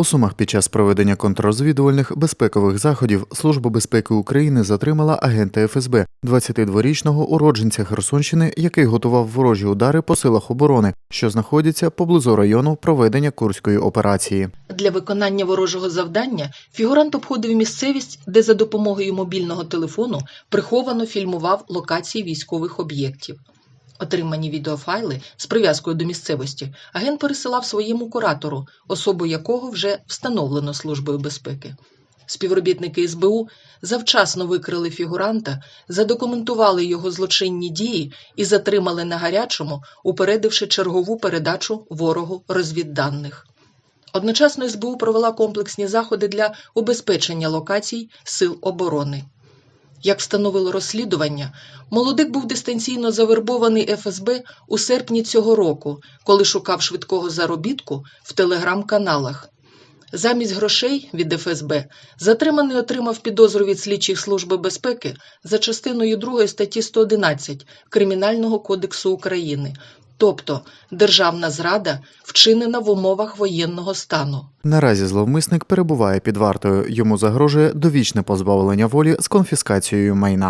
У Сумах під час проведення контррозвідувальних безпекових заходів Служба безпеки України затримала агента ФСБ, 22-річного уродженця Херсонщини, який готував ворожі удари по силах оборони, що знаходяться поблизу району проведення курської операції. Для виконання ворожого завдання фігурант обходив місцевість, де за допомогою мобільного телефону приховано фільмував локації військових об'єктів. Отримані відеофайли з прив'язкою до місцевості агент пересилав своєму куратору, особу якого вже встановлено Службою безпеки. Співробітники СБУ завчасно викрили фігуранта, задокументували його злочинні дії і затримали на гарячому, упередивши чергову передачу ворогу розвідданих. Одночасно СБУ провела комплексні заходи для убезпечення локацій сил оборони. Як встановило розслідування, молодик був дистанційно завербований ФСБ у серпні цього року, коли шукав швидкого заробітку в телеграм-каналах. Замість грошей від ФСБ затриманий отримав підозру від слідчих служби безпеки за частиною 2 статті 111 Кримінального кодексу України, тобто державна зрада, вчинена в умовах воєнного стану. Наразі зловмисник перебуває під вартою. Йому загрожує довічне позбавлення волі з конфіскацією майна.